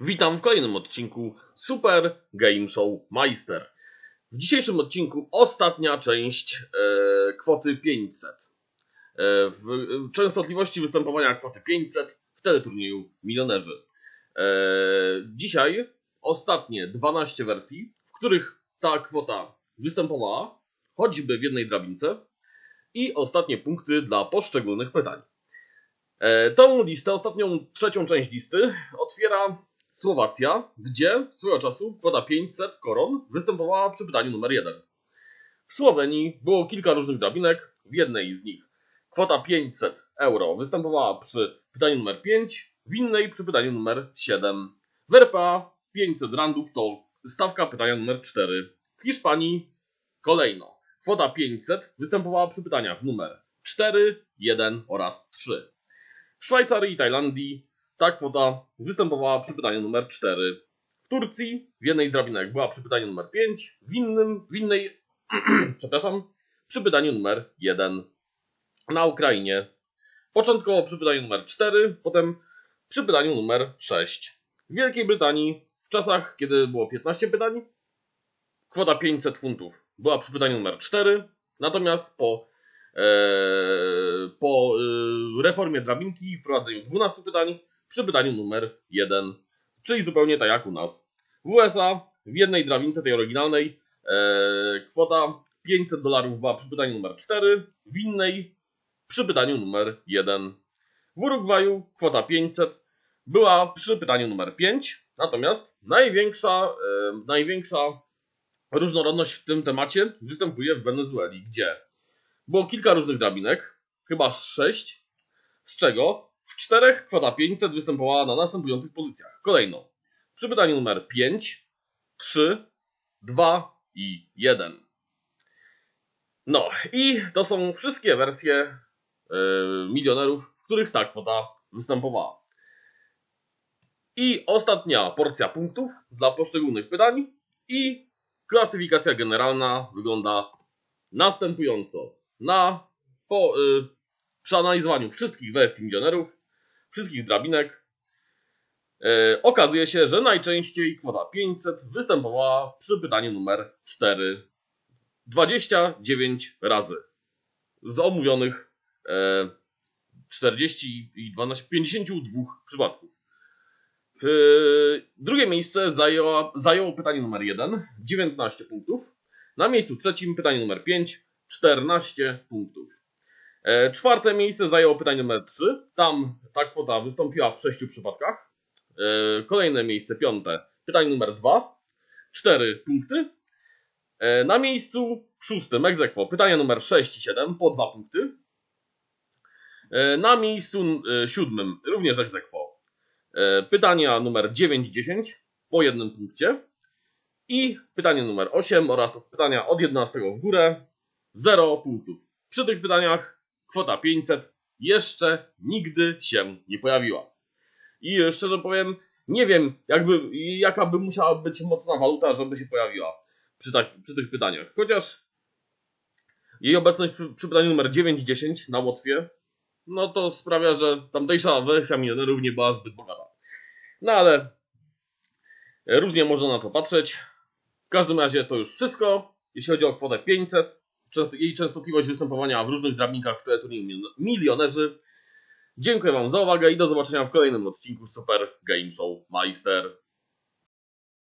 Witam w kolejnym odcinku Super Game Show Meister. W dzisiejszym odcinku ostatnia część e, kwoty 500. E, w częstotliwości występowania kwoty 500 w teleturnieju Milionerzy. E, dzisiaj ostatnie 12 wersji, w których ta kwota występowała, choćby w jednej drabince i ostatnie punkty dla poszczególnych pytań. E, Tą listę, ostatnią trzecią część listy otwiera Słowacja, gdzie swego czasu kwota 500 koron występowała przy pytaniu numer 1. W Słowenii było kilka różnych drabinek, w jednej z nich kwota 500 euro występowała przy pytaniu numer 5, w innej przy pytaniu numer 7. W RPA 500 randów to stawka pytania numer 4. W Hiszpanii kolejno kwota 500 występowała przy pytaniach numer 4, 1 oraz 3. W Szwajcarii i Tajlandii ta kwota występowała przy pytaniu numer 4. W Turcji w jednej z drabinek była przy pytaniu numer 5, w, innym, w innej, przepraszam, przy pytaniu numer 1. Na Ukrainie początkowo przy pytaniu numer 4, potem przy pytaniu numer 6. W Wielkiej Brytanii w czasach, kiedy było 15 pytań, kwota 500 funtów była przy pytaniu numer 4, natomiast po Eee, po e, reformie drabinki i wprowadzeniu 12 pytań przy pytaniu numer 1, czyli zupełnie tak jak u nas. W USA w jednej drabince tej oryginalnej e, kwota 500 dolarów była przy pytaniu numer 4, w innej przy pytaniu numer 1. W Urugwaju kwota 500 była przy pytaniu numer 5, natomiast największa, e, największa różnorodność w tym temacie występuje w Wenezueli, gdzie? Było kilka różnych drabinek, chyba z sześć, z czego w czterech kwota 500 występowała na następujących pozycjach. Kolejno przy pytaniu numer 5, 3, 2 i 1. No i to są wszystkie wersje yy, milionerów, w których ta kwota występowała. I ostatnia porcja punktów dla poszczególnych pytań i klasyfikacja generalna wygląda następująco na po y, przeanalizowaniu wszystkich wersji milionerów, wszystkich drabinek, y, okazuje się, że najczęściej kwota 500 występowała przy pytaniu numer 4 29 razy. Z omówionych y, 40 i 12, 52 przypadków. Y, drugie miejsce zajęło pytanie numer 1, 19 punktów. Na miejscu trzecim pytanie numer 5, 14 punktów. E, czwarte miejsce zajęło pytanie numer 3. Tam ta kwota wystąpiła w 6 przypadkach. E, kolejne miejsce, piąte, pytanie numer 2. 4 punkty. E, na miejscu szóstym egzekwo pytania numer 6 i 7 po 2 punkty. Na miejscu siódmym również egzekwo pytania numer 9 10 po jednym punkcie. I pytanie numer 8 oraz pytania od 11 w górę 0 punktów. Przy tych pytaniach kwota 500 jeszcze nigdy się nie pojawiła. I szczerze powiem, nie wiem, jakby, jaka by musiała być mocna waluta, żeby się pojawiła przy, tak, przy tych pytaniach. Chociaż jej obecność przy, przy pytaniu numer 9-10 na Łotwie, no to sprawia, że tamtejsza wersja milionerów nie była zbyt bogata. No ale różnie można na to patrzeć. W każdym razie to już wszystko, jeśli chodzi o kwotę 500 jej częstotliwość występowania w różnych drabinkach w teleturnieju milionerzy. Dziękuję Wam za uwagę i do zobaczenia w kolejnym odcinku Super Game Show Meister.